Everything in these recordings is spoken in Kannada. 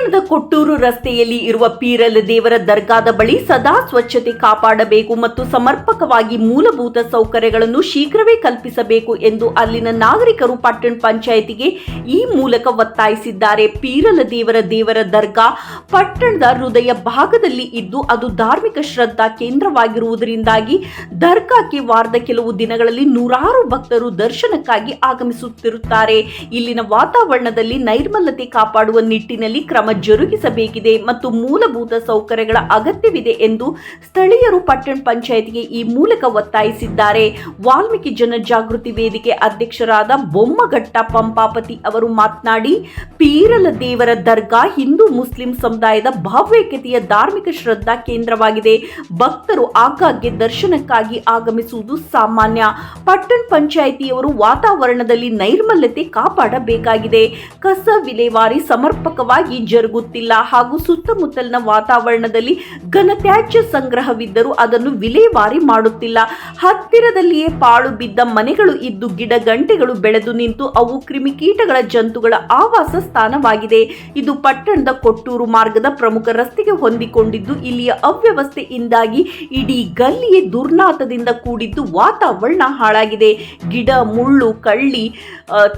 ಪಟ್ಟಣದ ಕೊಟ್ಟೂರು ರಸ್ತೆಯಲ್ಲಿ ಇರುವ ಪೀರಲ ದೇವರ ದರ್ಗಾದ ಬಳಿ ಸದಾ ಸ್ವಚ್ಛತೆ ಕಾಪಾಡಬೇಕು ಮತ್ತು ಸಮರ್ಪಕವಾಗಿ ಮೂಲಭೂತ ಸೌಕರ್ಯಗಳನ್ನು ಶೀಘ್ರವೇ ಕಲ್ಪಿಸಬೇಕು ಎಂದು ಅಲ್ಲಿನ ನಾಗರಿಕರು ಪಟ್ಟಣ ಪಂಚಾಯಿತಿಗೆ ಈ ಮೂಲಕ ಒತ್ತಾಯಿಸಿದ್ದಾರೆ. ಪೀರಲ ದೇವರ ದೇವರ ದರ್ಗಾ ಪಟ್ಟಣದ ಹೃದಯ ಭಾಗದಲ್ಲಿ ಇದ್ದು ಅದು ಧಾರ್ಮಿಕ ಶ್ರದ್ಧಾ ಕೇಂದ್ರವಾಗಿರುವುದರಿಂದಾಗಿ ದರ್ಗಾಕ್ಕೆ ವಾರದ ಕೆಲವು ದಿನಗಳಲ್ಲಿ ನೂರಾರು ಭಕ್ತರು ದರ್ಶನಕ್ಕಾಗಿ ಆಗಮಿಸುತ್ತಿರುತ್ತಾರೆ. ಇಲ್ಲಿನ ವಾತಾವರಣದಲ್ಲಿ ನೈರ್ಮಲ್ಯತೆ ಕಾಪಾಡುವ ನಿಟ್ಟಿನಲ್ಲಿ ಕ್ರಮ ಜರುಗಿಸಬೇಕಿದೆ ಮತ್ತು ಮೂಲಭೂತ ಸೌಕರ್ಯಗಳ ಅಗತ್ಯವಿದೆ ಎಂದು ಸ್ಥಳೀಯರು ಪಟ್ಟಣ ಪಂಚಾಯತ್ಗೆ ಈ ಮೂಲಕ ಒತ್ತಾಯಿಸಿದ್ದಾರೆ. ವಾಲ್ಮೀಕಿ ಜನಜಾಗೃತಿ ವೇದಿಕೆ ಅಧ್ಯಕ್ಷರಾದ ಬೊಮ್ಮಘಟ್ಟ ಪಂಪಾಪತಿ ಅವರು ಮಾತನಾಡಿ, ಪೀರಲ ದೇವರ ದರ್ಗಾ ಹಿಂದೂ ಮುಸ್ಲಿಂ ಸಮುದಾಯದ ಭಾವ್ಯಕತೆಯ ಧಾರ್ಮಿಕ ಶ್ರದ್ಧಾ ಕೇಂದ್ರವಾಗಿದೆ. ಭಕ್ತರು ಆಗಾಗ್ಗೆ ದರ್ಶನಕ್ಕಾಗಿ ಆಗಮಿಸುವುದು ಸಾಮಾನ್ಯ. ಪಟ್ಟಣ ಪಂಚಾಯಿತಿಯವರು ವಾತಾವರಣದಲ್ಲಿ ನೈರ್ಮಲ್ಯತೆ ಕಾಪಾಡಬೇಕಾಗಿದೆ. ಕಸ ವಿಲೇವಾರಿ ಸಮರ್ಪಕವಾಗಿ ಜರುಗುತ್ತಿಲ್ಲ ಹಾಗೂ ಸುತ್ತಮುತ್ತಲಿನ ವಾತಾವರಣದಲ್ಲಿ ಘನತ್ಯಾಜ್ಯ ಸಂಗ್ರಹವಿದ್ದರೂ ಅದನ್ನು ವಿಲೇವಾರಿ ಮಾಡುತ್ತಿಲ್ಲ. ಹತ್ತಿರದಲ್ಲಿಯೇ ಪಾಳು ಬಿದ್ದ ಮನೆಗಳು ಇದ್ದು ಗಿಡ ಗಂಟೆಗಳು ಬೆಳೆದು ನಿಂತು ಅವು ಕ್ರಿಮಿಕೀಟಗಳ ಜಂತುಗಳ ಆವಾಸ ಸ್ಥಾನವಾಗಿದೆ. ಇದು ಪಟ್ಟಣದ ಕೊಟ್ಟೂರು ಮಾರ್ಗದ ಪ್ರಮುಖ ರಸ್ತೆಗೆ ಹೊಂದಿಕೊಂಡಿದ್ದು ಇಲ್ಲಿಯ ಅವ್ಯವಸ್ಥೆಯಿಂದಾಗಿ ಇಡೀ ಗಲ್ಲಿಯೇ ದುರ್ನಾತದಿಂದ ಕೂಡಿದ್ದು ವಾತಾವರಣ ಹಾಳಾಗಿದೆ. ಗಿಡ, ಮುಳ್ಳು, ಕಳ್ಳಿ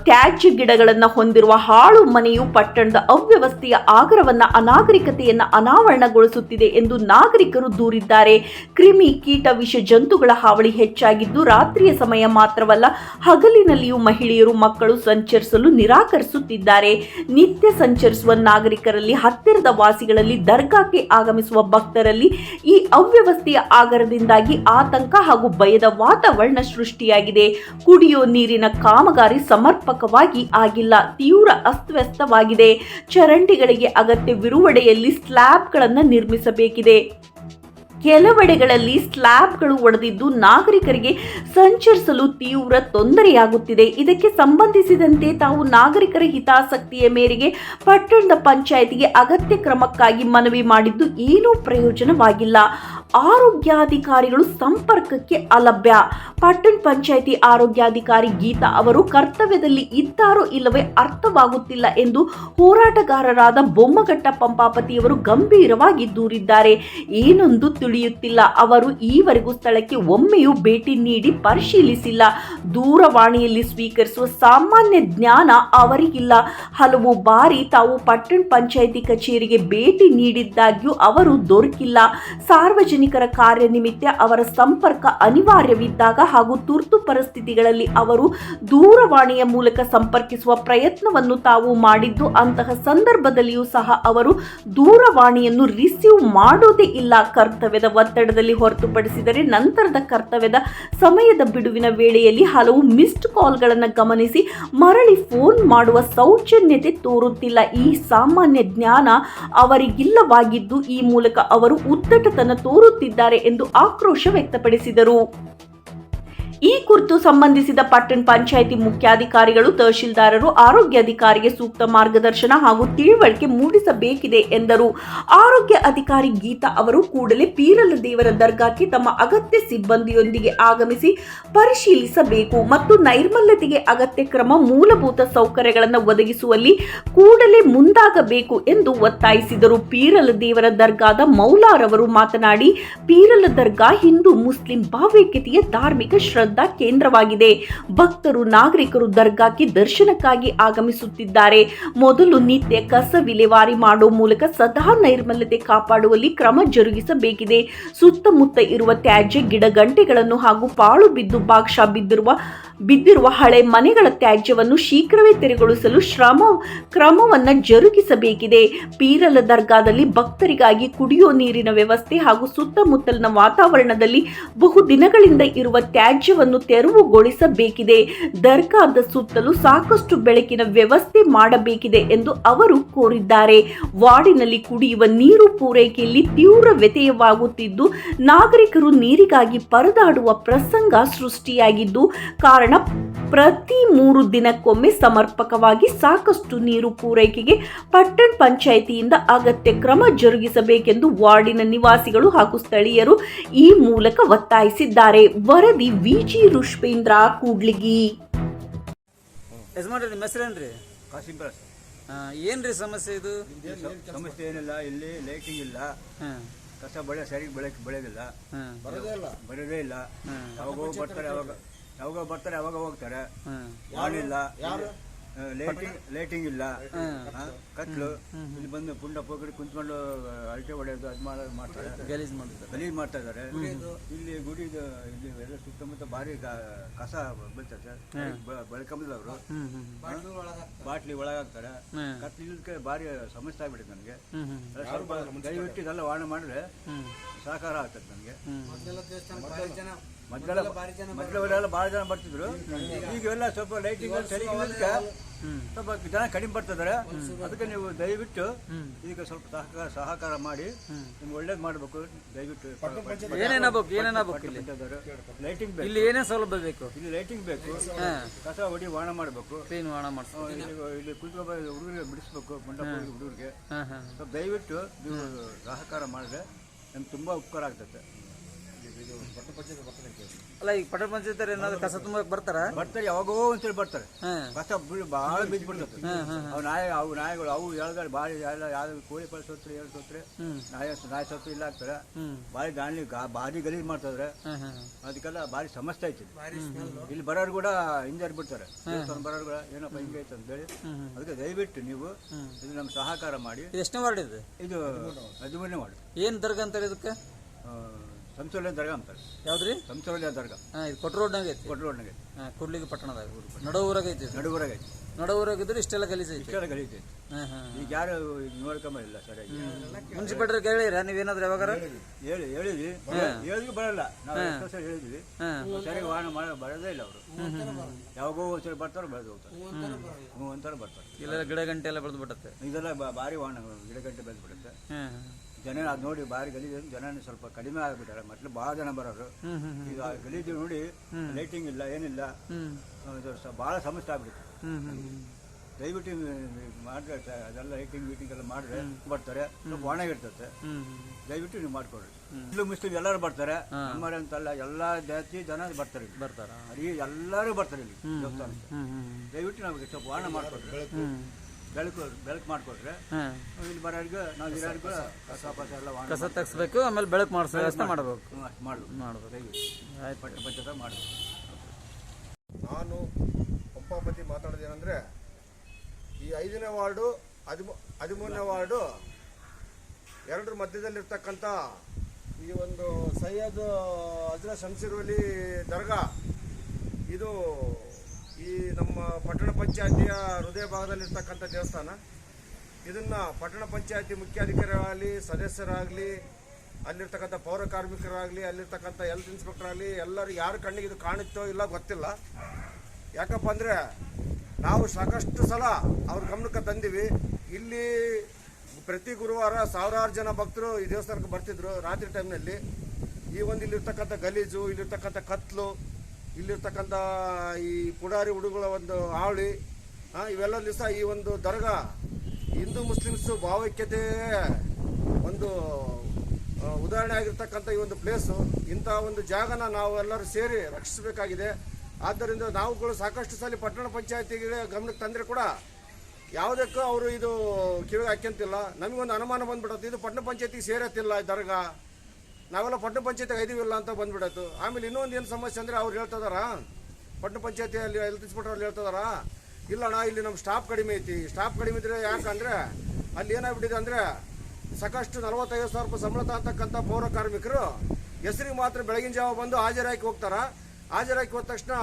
ತ್ಯಾಜ್ಯ ಗಿಡಗಳನ್ನು ಹೊಂದಿರುವ ಹಾಳು ಮನೆಯು ಪಟ್ಟಣದ ಅವ್ಯವಸ್ಥೆಯ ಆಗರವನ್ನ ಅನಾಗರಿಕತೆಯನ್ನ ಅನಾವರಣಗೊಳಿಸುತ್ತಿದೆ ಎಂದು ನಾಗರಿಕರು ದೂರಿದ್ದಾರೆ. ಕ್ರಿಮಿ ಕೀಟ ವಿಷ ಜಂತುಗಳ ಹಾವಳಿ ಹೆಚ್ಚಾಗಿದ್ದು, ರಾತ್ರಿಯ ಸಮಯ ಮಾತ್ರವಲ್ಲ, ಹಗಲಿನಲ್ಲಿಯೂ ಮಹಿಳೆಯರು ಮಕ್ಕಳು ಸಂಚರಿಸಲು ನಿರಾಕರಿಸುತ್ತಿದ್ದಾರೆ. ನಿತ್ಯ ಸಂಚರಿಸುವ ನಾಗರಿಕರಲ್ಲಿ, ಹತ್ತಿರದ ವಾಸಿಗಳಲ್ಲಿ, ದರ್ಗಾಕ್ಕೆ ಆಗಮಿಸುವ ಭಕ್ತರಲ್ಲಿ ಈ ಅವ್ಯವಸ್ಥೆಯ ಆಗರದಿಂದಾಗಿ ಆತಂಕ ಹಾಗೂ ಭಯದ ವಾತಾವರಣ ಸೃಷ್ಟಿಯಾಗಿದೆ. ಕುಡಿಯೋ ನೀರಿನ ಕಾಮಗಾರಿ ಸಮರ್ಪಕವಾಗಿ ಆಗಿಲ್ಲ. ತೀವ್ರ ಅಸ್ತವ್ಯಸ್ತವಾಗಿದೆ. ಚರಂಡಿಗಳಿಗೆ ಅಗತ್ಯವಿರುವಡೆಯಲ್ಲಿ ಸ್ಲ್ಯಾಬ್ಗಳನ್ನು ನಿರ್ಮಿಸಬೇಕಿದೆ. ಕೆಲವೆಡೆಗಳಲ್ಲಿ ಸ್ಲ್ಯಾಬ್ಗಳು ಒಡೆದಿದ್ದು ನಾಗರಿಕರಿಗೆ ಸಂಚರಿಸಲು ತೀವ್ರ ತೊಂದರೆಯಾಗುತ್ತಿದೆ. ಇದಕ್ಕೆ ಸಂಬಂಧಿಸಿದಂತೆ ತಾವು ನಾಗರಿಕರ ಹಿತಾಸಕ್ತಿಯ ಮೇರೆಗೆ ಪಟ್ಟಣದ ಪಂಚಾಯಿತಿಗೆ ಅಗತ್ಯ ಕ್ರಮಕ್ಕಾಗಿ ಮನವಿ ಮಾಡಿದ್ದು ಏನೂ ಪ್ರಯೋಜನವಾಗಿಲ್ಲ. ಆರೋಗ್ಯಾಧಿಕಾರಿಗಳು ಸಂಪರ್ಕಕ್ಕೆ ಅಲಭ್ಯ. ಪಟ್ಟಣ ಪಂಚಾಯಿತಿ ಆರೋಗ್ಯಾಧಿಕಾರಿ ಗೀತಾ ಅವರು, ಕರ್ತವ್ಯದಲ್ಲಿ ಇದ್ದಾರೋ ಇಲ್ಲವೇ ಅರ್ಥವಾಗುತ್ತಿಲ್ಲ ಎಂದು ಹೋರಾಟಗಾರರಾದ ಬೊಮ್ಮಘಟ್ಟ ಪಂಪಾಪತಿಯವರು ಗಂಭೀರವಾಗಿ ದೂರಿದ್ದಾರೆ. ಏನೊಂದು ತಿಳಿಯುತ್ತಿಲ್ಲ. ಅವರು ಈವರೆಗೂ ಸ್ಥಳಕ್ಕೆ ಒಮ್ಮೆಯೂ ಭೇಟಿ ನೀಡಿ ಪರಿಶೀಲಿಸಿಲ್ಲ. ದೂರವಾಣಿಯಲ್ಲಿ ಸ್ವೀಕರಿಸುವ ಸಾಮಾನ್ಯ ಜ್ಞಾನ ಅವರಿಗಿಲ್ಲ. ಹಲವು ಬಾರಿ ತಾವು ಪಟ್ಟಣ ಪಂಚಾಯಿತಿ ಕಚೇರಿಗೆ ಭೇಟಿ ನೀಡಿದ್ದಾಗ್ಯೂ ಅವರು ದೊರಕಿಲ್ಲ. ಸಾರ್ವಜನಿಕರ ಕಾರ್ಯನಿಮಿತ್ತ ಅವರ ಸಂಪರ್ಕ ಅನಿವಾರ್ಯವಿದ್ದಾಗ ಹಾಗೂ ತುರ್ತು ಪರಿಸ್ಥಿತಿಗಳಲ್ಲಿ ಅವರು ದೂರವಾಣಿಯ ಮೂಲಕ ಸಂಪರ್ಕಿಸುವ ಪ್ರಯತ್ನವನ್ನು ತಾವು ಮಾಡಿದ್ದು, ಅಂತಹ ಸಂದರ್ಭದಲ್ಲಿಯೂ ಸಹ ಅವರು ದೂರವಾಣಿಯನ್ನು ರಿಸೀವ್ ಮಾಡೋದೇ ಇಲ್ಲ ಕರ್ತವ್ಯದ ಒತ್ತಡದಲ್ಲಿ ಹೊರತುಪಡಿಸಿದರೆ ನಂತರದ ಕರ್ತವ್ಯದ ಸಮಯದ ಬಿಡುವಿನ ವೇಳೆಯಲ್ಲಿ ಹಲವು ಮಿಸ್ಡ್ ಕಾಲ್ಗಳನ್ನು ಗಮನಿಸಿ ಮರಳಿ ಫೋನ್ ಮಾಡುವ ಸೌಜನ್ಯತೆ ತೋರುತ್ತಿಲ್ಲ. ಈ ಸಾಮಾನ್ಯ ಜ್ಞಾನ ಅವರಿಗಿಲ್ಲವಾಗಿದ್ದು ಈ ಮೂಲಕ ಅವರು ಉದ್ದಟತನ ತೋರುತ್ತಿದ್ದಾರೆ ಎಂದು ಆಕ್ರೋಶ ವ್ಯಕ್ತಪಡಿಸಿದರು. ಈ ಕುರಿತು ಸಂಬಂಧಿಸಿದ ಪಟ್ಟಣ ಪಂಚಾಯಿತಿ ಮುಖ್ಯಾಧಿಕಾರಿಗಳು, ತಹಶೀಲ್ದಾರರು ಆರೋಗ್ಯಾಧಿಕಾರಿಗೆ ಸೂಕ್ತ ಮಾರ್ಗದರ್ಶನ ಹಾಗೂ ತಿಳುವಳಿಕೆ ಮೂಡಿಸಬೇಕಿದೆ ಎಂದರು. ಆರೋಗ್ಯ ಅಧಿಕಾರಿ ಗೀತಾ ಅವರು ಕೂಡಲೇ ಪೀರಲ ದೇವರ ದರ್ಗಾಕ್ಕೆ ತಮ್ಮ ಅಗತ್ಯ ಸಿಬ್ಬಂದಿಯೊಂದಿಗೆ ಆಗಮಿಸಿ ಪರಿಶೀಲಿಸಬೇಕು ಮತ್ತು ನೈರ್ಮಲ್ಯತೆಗೆ ಅಗತ್ಯ ಕ್ರಮ, ಮೂಲಭೂತ ಸೌಕರ್ಯಗಳನ್ನು ಒದಗಿಸುವಲ್ಲಿ ಕೂಡಲೇ ಮುಂದಾಗಬೇಕು ಎಂದು ಒತ್ತಾಯಿಸಿದರು. ಪೀರಲ ದೇವರ ದರ್ಗಾದ ಮೌಲಾರವರು ಮಾತನಾಡಿ, ಪೀರಲ ದರ್ಗಾ ಹಿಂದೂ ಮುಸ್ಲಿಂ ಭಾವೈಕ್ಯತೆಯ ಧಾರ್ಮಿಕ ಶ್ರದ್ಧಾ ಕೇಂದ್ರವಾಗಿದೆ. ಭಕ್ತರು, ನಾಗರಿಕರು ದರ್ಗಾಕ್ಕೆ ದರ್ಶನಕ್ಕಾಗಿ ಆಗಮಿಸುತ್ತಿದ್ದಾರೆ. ಮೊದಲು ನಿತ್ಯ ಕಸ ವಿಲೇವಾರಿ ಮಾಡುವ ಮೂಲಕ ಸದಾ ನೈರ್ಮಲ್ಯತೆ ಕಾಪಾಡುವಲ್ಲಿ ಕ್ರಮ ಜರುಗಿಸಬೇಕಿದೆ. ಸುತ್ತಮುತ್ತ ಇರುವ ತ್ಯಾಜ್ಯ ಗಿಡಗಂಟೆಗಳನ್ನು ಹಾಗೂ ಪಾಳು ಬಿದ್ದು ಬಾಕ್ಷ ಬಿದ್ದಿರುವ ಬಿದ್ದಿರುವ ಹಳೆ ಮನೆಗಳ ತ್ಯಾಜ್ಯವನ್ನು ಶೀಘ್ರವೇ ತೆರೆಗೊಳಿಸಲು ಶ್ರಮ, ಕ್ರಮವನ್ನು ಜರುಗಿಸಬೇಕಿದೆ. ಪೀರಲ ದರ್ಗಾದಲ್ಲಿ ಭಕ್ತರಿಗಾಗಿ ಕುಡಿಯೋ ನೀರಿನ ವ್ಯವಸ್ಥೆ ಹಾಗೂ ಸುತ್ತಮುತ್ತಲಿನ ವಾತಾವರಣದಲ್ಲಿ ಬಹುದಿನಗಳಿಂದ ಇರುವ ತ್ಯಾಜ್ಯವನ್ನು ತೆರವುಗೊಳಿಸಬೇಕಿದೆ. ದರ್ಗಾದ ಸುತ್ತಲೂ ಸಾಕಷ್ಟು ಬೆಳಕಿನ ವ್ಯವಸ್ಥೆ ಮಾಡಬೇಕಿದೆ ಎಂದು ಅವರು ಕೋರಿದ್ದಾರೆ. ವಾರ್ಡಿನಲ್ಲಿ ಕುಡಿಯುವ ನೀರು ಪೂರೈಕೆಯಲ್ಲಿ ತೀವ್ರ ವ್ಯತ್ಯಯವಾಗುತ್ತಿದ್ದು, ನಾಗರಿಕರು ನೀರಿಗಾಗಿ ಪರದಾಡುವ ಪ್ರಸಂಗ ಸೃಷ್ಟಿಯಾಗಿದ್ದು, ಕಾರಣ ಪ್ರತಿ ಮೂರು ದಿನಕ್ಕೊಮ್ಮೆ ಸಮರ್ಪಕವಾಗಿ ಸಾಕಷ್ಟು ನೀರು ಪೂರೈಕೆಗೆ ಪಟ್ಟಣ ಪಂಚಾಯಿತಿಯಿಂದ ಅಗತ್ಯ ಕ್ರಮ ಜರುಗಿಸಬೇಕೆಂದು ವಾರ್ಡಿನ ನಿವಾಸಿಗಳು ಹಾಗೂ ಸ್ಥಳೀಯರು ಈ ಮೂಲಕ ಒತ್ತಾಯಿಸಿದ್ದಾರೆ. ವರದಿ ವಿಜಿ ರುಷ್ಪೇಂದ್ರ ಕೂಡ್ಲಿಗಿ. ಏನ್ರಿ ಸಮಸ್ಯೆ ಇದು? ಸಮಸ್ಯೆ ಏನಿಲ್ಲ ಇಲ್ಲಿ ಲೈಟಿಂಗ್ ಇಲ್ಲ. ಹಾಂ. ಕಸ ಬೆಳೆ ಸರಿಯಾಗಿ ಬೆಳೆ ಬೆಳೆದಿಲ್ಲ. ಬರೋದೇ ಇಲ್ಲ. ಯಾವಾಗ ಬರ್ತಾರೆ ಯಾವಾಗ ಯಾವಾಗ ಬರ್ತಾರೆ ಯಾವಾಗ ಹೋಗ್ತಾರೆ. ಯಾರಿಲ್ಲ ಲೈಟಿಂಗ್ ಲೈಟಿಂಗ್ ಇಲ್ಲ ಕತ್ಲು. ಇಲ್ಲಿ ಬಂದು ಪುಂಡ ಪೋಕಡಿ ಕುಂತ್ಕೊಂಡು ಅಳತೆ ಹೊಡೆಯೋದು ಅದು ಮಾಡೋದು ಮಾಡ್ತಾರೆ. ಗಲೀಜ್ ಮಾಡ್ತಾರೆ ಗಲೀಜ್ ಮಾಡ್ತಾ ಇದ್ದಾರೆ ಇಲ್ಲಿ ಗುಡಿದು ಇಲ್ಲಿ ಎಲ್ಲ ಸುತ್ತಮುತ್ತ ಭಾರಿ ಕಸ ಕಸ ಸರ್. ಬೆಳ್ಕೊಂಬಿಲ್ಲ ಅವರು ಹ್ಮ್ ಹ್ಮ್ ಬಾಟ್ಲಿ ಒಳಗಾಗ್ತಾರೆ. ಕತ್ಲು ಇಲ್ಲದಕ್ಕೆ ಭಾರಿ ಸಮಸ್ಯೆ ಆಗ್ಬಿಡುತ್ತೆ ನನಗೆ. ಹ್ಮ್ ಹ್ಮ್ ಸ್ವಲ್ಪ ದಯವಿಟ್ಟು ಇದೆಲ್ಲ ವಾಣ ಮಾಡಿದ್ರೆ ಸಹಕಾರ ಆಗ್ತದೆ ನನಗೆ. ಮೊದಲೆಲ್ಲ ಮೊದಲೆಲ್ಲ ಭಾಳ ಜನ ಬರ್ತಿದ್ರು. ಈಗ ಎಲ್ಲ ಸ್ವಲ್ಪ ಲೈಟಿಂಗ್ ಸರಿ ಸ್ವಲ್ಪ ಜನ ಕಡಿಮೆ ಬರ್ತಿದ್ದಾರೆ. ಅದಕ್ಕೆ ನೀವು ದಯವಿಟ್ಟು ಈಗ ಸ್ವಲ್ಪ ಸಹಕಾರ ಸಹಕಾರ ಮಾಡಿ ನಿಮ್ಗೆ ಒಳ್ಳೇದು ಮಾಡಬೇಕು. ದಯವಿಟ್ಟು ಏನೇನಾಗ್ಬೇಕು ಏನೇನಾಗ್ಬೇಕು ಇಲ್ಲಿ? ಲೈಟಿಂಗ್ ಬೇಕು. ಇಲ್ಲಿ ಏನೇ ಸೌಲಭ್ಯ ಬೇಕು? ಇಲ್ಲಿ ಲೈಟಿಂಗ್ ಬೇಕು. ಕಸ ಹೊಡಿ ವಾಣ ಮಾಡಬೇಕು. ಕ್ಲೀನ್ ವಾಣ ಮಾಡಿಸ್ಬೇಕು. ಇಲ್ಲಿ ಇಲ್ಲಿ ಕುತ್ಕೊಬ ಹುಡುಗರಿಗೆ ಬಿಡಿಸ್ಬೇಕು ಮಂಡಪ ಹುಡುಗರಿಗೆ. ಹಾಂ ಹಾಂ. ಸ್ವಲ್ಪ ದಯವಿಟ್ಟು ನೀವು ಸಹಕಾರ ಮಾಡಿದ್ರೆ ನಮ್ಗೆ ತುಂಬಾ ಉಪಕಾರ ಆಗ್ತದೆ. ಅಲ್ಲ ಈಗ ಪಟ್ಟಣ ಪಂಚಾಯತ್ ಏನಾದ್ರು ಕಸ ತುಂಬಕ್ ಬರ್ತಾರ? ಬರ್ತಾರೆ ಯಾವಾಗೋ ಒಂದ್ಸರಿ ಬರ್ತಾರೆ. ಹಾಂ. ಕಸ ಬಿಳಿ ಭಾಳ ಬಿಡ್ತಾರೆ ಬಿಡ್ತದೆ ಅವು ನಾಯಿ ಅವು ನಾಯಿಗಳು ಅವು ಹೇಳ್ದಾರೆ ಭಾಳ ಎಲ್ಲ ಯಾವ್ದು ಕೋಳಿ ಪಳ ಸೋತ್ರೆ ಏನು ಸೋತ್ರೆ ನಾಯಿ ನಾಯಿ ಸತ್ತು ಇಲ್ಲ ಆಗ್ತಾರೆ. ಭಾರಿ ದಾಳಿ ಭಾರಿ ಗಲೀಜ್ ಮಾಡ್ತಿದ್ರೆ ಹಾಂ ಹಾಂ ಅದಕ್ಕೆಲ್ಲ ಭಾರಿ ಸಮಸ್ಯೆ ಐತಿ ಇಲ್ಲಿ. ಬರೋರು ಕೂಡ ಹಿಂದೆ ಬಿಡ್ತಾರೆ ಬರೋರ್ ಕೂಡ ಏನಪ್ಪ ಹಿಂಗೆ ಐತೆ ಅಂತ ಹೇಳಿ. ಅದಕ್ಕೆ ದಯವಿಟ್ಟು ನೀವು ಇದು ನಮ್ಮ ಸಹಕಾರ ಮಾಡಿ. ಇದು ಎಷ್ಟನೇ ವಾರ್ಡ್ ಇದು? ಇದು ಹದಿಮೂರನೇ ವಾರ್ಡ್. ಏನ್ ದರ್ಗ ಅಂತಾರೆ ಇದಕ್ಕೆ ಸಂಸೋಲ್ಯ ದರ್ಗಾ ಅಂತಾರೆ ಯಾವ್ದ್ರಿ? ಸಂಸೋಲ್ಯ ದರ್ಗಾ. ಹಾ ಇದು ಕೊಟ್ಟ ರೋಡ್ನಾಗ ಐತಿ. ಕೊಟ್ಟ ರೋಡ್ನಾಗ ಐತಿ. ಹಾ ಕುಡ್ಲಿಗೆ ಪಟ್ಟಣದಾಗ ನಡ ಊರಾಗ ಐತಿ ನಡು ಊರಾಗ ಐತಿ. ನಡ ಊರಾಗ ಇದ್ರೆ ಇಷ್ಟೆಲ್ಲ ಗಲೀಜ್ ಐತಿ. ಇಷ್ಟೆಲ್ಲ ಗಲೀಜ್ ಐತಿ. ಹಾಂ ಹಾಂ ಈಗ ಯಾರು ನೋಡ್ಕೊಂಬ ಇಲ್ಲ ಸರಿಯಾಗಿ? ಮುನ್ಸಿಪಾಲ್ಟಿ ನೀವು ಏನಾದ್ರೂ ಯಾವಾಗ ಹೇಳಿ ಹೇಳಿದ್ವಿ. ಹೇಳಿದ್ವಿ ಬರಲ್ಲ. ನಾವು ಎಷ್ಟೋ ಸರಿ ಹೇಳಿದ್ವಿ. ಹಾ. ಸರಿ ವಾಹನ ಮಾಡ ಬರೋದೇ ಇಲ್ಲ ಅವರು. ಯಾವಾಗೋ ಒಂದ್ಸರಿ ಬರ್ತಾರೆ ಬೆಳೆದು ಹೋಗ್ತಾರೆ. ಹ್ಞೂ ಅಂತಾರೆ ಬರ್ತಾರೆ. ಇಲ್ಲೆಲ್ಲ ಗಿಡ ಗಂಟೆ ಎಲ್ಲ ಬೆಳೆದು ಇದೆಲ್ಲ ಭಾರಿ ವಾಹನ ಗಿಡಗಂಟೆ ಬೆಳೆದು ಬಿಡುತ್ತೆ. ಜನ ಅದು ನೋಡಿ ಭಾರಿ ಗಲೀಜು ಜನ ಸ್ವಲ್ಪ ಕಡಿಮೆ ಆಗಿಬಿಟ್ಟಾರೆ. ಮೊದಲು ಭಾಳ ಜನ ಬರೋರು. ಈಗ ಗಲೀಜು ನೋಡಿ ಲೈಟಿಂಗ್ ಇಲ್ಲ ಏನಿಲ್ಲ. ಇದು ಸ- ಭಾಳ ಸಮಸ್ಯೆ ಆಗ್ಬಿಡುತ್ತೆ ದಯವಿಟ್ಟು ಮಾಡಿದ್ರೆ ಅದೆಲ್ಲ ಲೈಟಿಂಗ್ ವೀಟಿಂಗ್ ಎಲ್ಲ ಮಾಡಿದ್ರೆ ಬರ್ತಾರೆ. ಸ್ವಲ್ಪ ಒಣಗಿರ್ತದೆ ದಯವಿಟ್ಟು ನೀವು ಮಾಡ್ಕೊಡ್ರಿ ಇಲ್ಲೂ ಮುಸ್ಲಿಂ ಎಲ್ಲರೂ ಬರ್ತಾರೆ. ನಮ್ಮವ್ರೆ ಅಂತಲ್ಲ ಎಲ್ಲ ಜಾತಿ ಜನ ಬರ್ತಾರೆ ಇಲ್ಲಿ. ಬರ್ತಾರ? ಅರಿ ಎಲ್ಲರೂ ಬರ್ತಾರೆ ಇಲ್ಲಿ ದೇವಸ್ಥಾನಕ್ಕೆ. ದಯವಿಟ್ಟು ನಮಗೆ ಸ್ವಲ್ಪ ವಾಹನ ಮಾಡಿಕೊಡ್ರಿ ಬೆಳಕು ಬೆಳಕು ಮಾಡಿಕೊಟ್ರೆ ಹಾಂ. ಇಲ್ಲಿ ಬರೋರಿಗೆ ನಾವು ಇರೋರಿಗೂ ಕಸ ಪಸ ಎಲ್ಲ ಕಸ ತೆಗಿಸ್ಬೇಕು ಆಮೇಲೆ ಬೆಳಕು ಮಾಡಿಸೋ ವ್ಯವಸ್ಥೆ ಮಾಡಬೇಕು. ಮಾಡ್ಬೇಕು. ಮಾಡ್ಬೇಕು. ಪಟ್ಟ ಪಂಚತ ಮಾಡಬೇಕು. ನಾನು ಪಂಪಾಪತಿ ಮಾತಾಡೋದೇನಂದ್ರೆ ಈ ಐದನೇ ವಾರ್ಡು ಹದಿಮೂ ಹದಿಮೂರನೇ ವಾರ್ಡು ಎರಡರ ಮಧ್ಯದಲ್ಲಿರ್ತಕ್ಕಂಥ ಈ ಒಂದು ಸೈಯದ್ ಅಜ್ರ ಶಂಸಿರುವಲಿ ದರ್ಗಾ ಇದು ಈ ನಮ್ಮ ಪಟ್ಟಣ ಪಂಚಾಯತಿಯ ಹೃದಯ ಭಾಗದಲ್ಲಿರ್ತಕ್ಕಂಥ ದೇವಸ್ಥಾನ. ಇದನ್ನು ಪಟ್ಟಣ ಪಂಚಾಯತಿ ಮುಖ್ಯಾಧಿಕಾರಿಗಳಾಗಲಿ, ಸದಸ್ಯರಾಗಲಿ, ಅಲ್ಲಿರ್ತಕ್ಕಂಥ ಪೌರ ಕಾರ್ಮಿಕರಾಗಲಿ, ಅಲ್ಲಿರ್ತಕ್ಕಂಥ ಹೆಲ್ತ್ ಇನ್ಸ್ಪೆಕ್ಟರ್ ಆಗಲಿ, ಎಲ್ಲರೂ ಯಾರ ಕಣ್ಣಿಗೆ ಇದು ಕಾಣುತ್ತೋ ಇಲ್ಲ ಗೊತ್ತಿಲ್ಲ. ಯಾಕಪ್ಪ ಅಂದರೆ ನಾವು ಸಾಕಷ್ಟು ಸಲ ಅವ್ರ ಗಮನಕ್ಕೆ ತಂದೀವಿ. ಇಲ್ಲಿ ಪ್ರತಿ ಗುರುವಾರ ಸಾವಿರಾರು ಜನ ಭಕ್ತರು ಈ ದೇವಸ್ಥಾನಕ್ಕೆ ಬರ್ತಿದ್ರು ರಾತ್ರಿ ಟೈಮ್ನಲ್ಲಿ ಈ ಒಂದು ಇಲ್ಲಿರ್ತಕ್ಕಂಥ ಗಲೀಜು, ಇಲ್ಲಿರ್ತಕ್ಕಂಥ ಕತ್ಲು ಇಲ್ಲಿರ್ತಕ್ಕಂಥ ಈ ಪುಡಾರಿ ಹುಡುಗರ ಒಂದು ಹಾವಳಿ ಇವೆಲ್ಲ ದಿವಸ ಈ ಒಂದು ದರ್ಗಾ ಹಿಂದೂ ಮುಸ್ಲಿಮ್ಸು ಭಾವೈಕ್ಯತೆ ಒಂದು ಉದಾಹರಣೆ ಆಗಿರ್ತಕ್ಕಂಥ ಈ ಒಂದು ಪ್ಲೇಸು ಇಂಥ ಒಂದು ಜಾಗನ ನಾವು ಎಲ್ಲರೂ ಸೇರಿ ರಕ್ಷಿಸಬೇಕಾಗಿದೆ. ಆದ್ದರಿಂದ ನಾವುಗಳು ಸಾಕಷ್ಟು ಸಲ ಪಟ್ಟಣ ಪಂಚಾಯತಿಗೆ ಗಮನಕ್ಕೆ ತಂದರೆ ಕೂಡ ಯಾವುದಕ್ಕೂ ಅವರು ಇದು ಕಿವಿಗೆ ಹಾಕ್ಯಂತಿಲ್ಲ. ನಮಗೊಂದು ಅನುಮಾನ ಬಂದ್ಬಿಡುತ್ತೆ. ಇದು ಪಟ್ಟಣ ಪಂಚಾಯತಿಗೆ ಸೇರತ್ತಿಲ್ಲ ದರ್ಗಾ. ನಾವೆಲ್ಲ ಪಟ್ಟಣ ಪಂಚಾಯತಿಗೆ ಐದಿವಿಲ್ಲ ಅಂತ ಬಂದ್ಬಿಡತ್ತು ಆಮೇಲೆ ಇನ್ನೊಂದು ಏನು ಸಮಸ್ಯೆ ಅಂದರೆ ಅವ್ರು ಹೇಳ್ತದಾರ? ಪಟ್ಟಣ ಪಂಚಾಯತಿಯಲ್ಲಿ ಹೆಲ್ತ್ ಇನ್ಸ್ಪೆಕ್ಟರ್ ಅಲ್ಲಿ ಹೇಳ್ತದಾರ? ಇಲ್ಲಣ್ಣ ಇಲ್ಲಿ ನಮ್ಮ ಸ್ಟಾಫ್ ಕಡಿಮೆ ಐತಿ. ಸ್ಟಾಫ್ ಕಡಿಮೆ ಇದ್ರೆ ಯಾಕಂದರೆ ಅಲ್ಲಿ ಏನಾಗ್ಬಿಟ್ಟಿದೆ ಅಂದರೆ ಸಾಕಷ್ಟು ನಲವತ್ತೈದು ಸಾವಿರ ರೂಪಾಯಿ ಸಂಬಳ ತಾಂತಕ್ಕಂಥ ಪೌರ ಕಾರ್ಮಿಕರು ಹೆಸರಿಗೆ ಮಾತ್ರ ಬೆಳಗಿನ ಜಾವ ಬಂದು ಹಾಜರಾಕಿ ಹೋಗ್ತಾರ? ಹಾಜರಾಕಿ ಹೋದ ತಕ್ಷಣ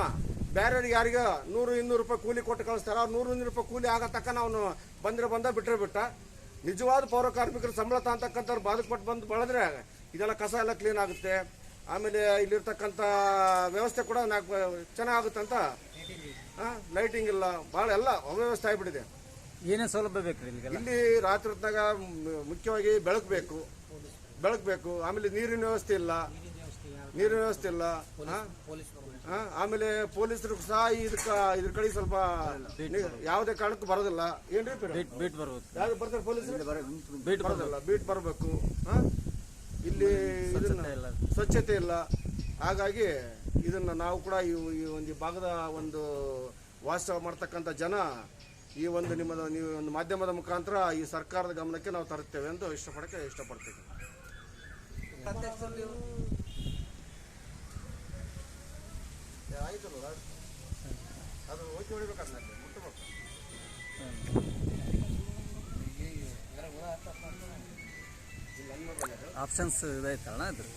ಬೇರೆಯವ್ರಿಗೆ ಯಾರಿಗೆ ನೂರು, ಇನ್ನೂರು ರೂಪಾಯಿ ಕೂಲಿ ಕೊಟ್ಟು ಕಳಿಸ್ತಾರ? ಅವ್ರು ನೂರು, ಇನ್ನೂರು ರೂಪಾಯಿ ಕೂಲಿ ಆಗೋ ತಕ್ಕ ಅವನು ಬಂದರೆ ಬಂದ ಬಿಟ್ಟರೆ ಬಿಟ್ಟ. ನಿಜವಾದ ಪೌರ ಕಾರ್ಮಿಕರು ಸಂಬಳ ತಗತಕ್ಕಂಥವ್ರು ಬಾಧಕಪಟ್ಟು ಬಂದು ಬಳದ್ರೆ ಇದೆಲ್ಲ ಕಸ ಎಲ್ಲ ಕ್ಲೀನ್ ಆಗುತ್ತೆ. ಆಮೇಲೆ ಇಲ್ಲಿರ್ತಕ್ಕಂಥ ವ್ಯವಸ್ಥೆ ಕೂಡ ನಾಲ್ಕು ಚೆನ್ನಾಗುತ್ತೆ ಅಂತ ಲೈಟಿಂಗ್ ಇಲ್ಲ ಭಾಳ ಎಲ್ಲ ಅವ್ಯವಸ್ಥೆ ಆಗಿಬಿಟ್ಟಿದೆ. ಏನೇನು ಸೌಲಭ್ಯ ಬೇಕು ಇಲ್ಲಿ ರಾತ್ರಿ ಹೊತ್ತಾಗ ಮುಖ್ಯವಾಗಿ ಬೆಳಕು ಬೇಕು. ಬೆಳಕು ಬೇಕು ಆಮೇಲೆ ನೀರಿನ ವ್ಯವಸ್ಥೆ ಇಲ್ಲ. ನೀರಿನ ವ್ಯವಸ್ಥೆ ಇಲ್ಲ ಆಮೇಲೆ ಪೊಲೀಸರು ಸಹ ಇದಕ್ಕ ಇದ್ರ ಕಡೆ ಸ್ವಲ್ಪ ಯಾವುದೇ ಕಾರಣಕ್ಕೂ ಬರೋದಿಲ್ಲ. ಏನ್ರಿ? ಬೀಟ್ ಬರ್ಬೇಕು. ಯಾವ್ದು ಬರ್ತಾರೆ ಪೊಲೀಸರು? ಬೀಟ್ ಬರೋದಿಲ್ಲ ಬೀಟ್ ಬರಬೇಕು ಇದನ್ನ ಇಲ್ಲ. ಸ್ವಚ್ಛತೆ ಇಲ್ಲ. ಹಾಗಾಗಿ ಇದನ್ನು ನಾವು ಕೂಡ ಈ ಈ ಒಂದು ಭಾಗದ ಒಂದು ವಾಸ್ತವ ಮಾಡ್ತಕ್ಕಂಥ ಜನ ಈ ಒಂದು ನಿಮ್ಮ ನೀವು ಒಂದು ಮಾಧ್ಯಮದ ಮುಖಾಂತರ ಈ ಸರ್ಕಾರದ ಗಮನಕ್ಕೆ ನಾವು ತರುತ್ತೇವೆ ಎಂದು ಇಷ್ಟಪಡಕ್ಕೆ ಇಷ್ಟಪಡ್ತೀವಿ ಆಯಿತು ಅದು ಹೋಗಿ ಹೊಡಿಬೇಕಾದ್ರೆ ಮುಟ್ಟಬೇಕು ಆಪ್ಷನ್ಸ್ ಇದೈತಲ್ಲ ಇದ್ರ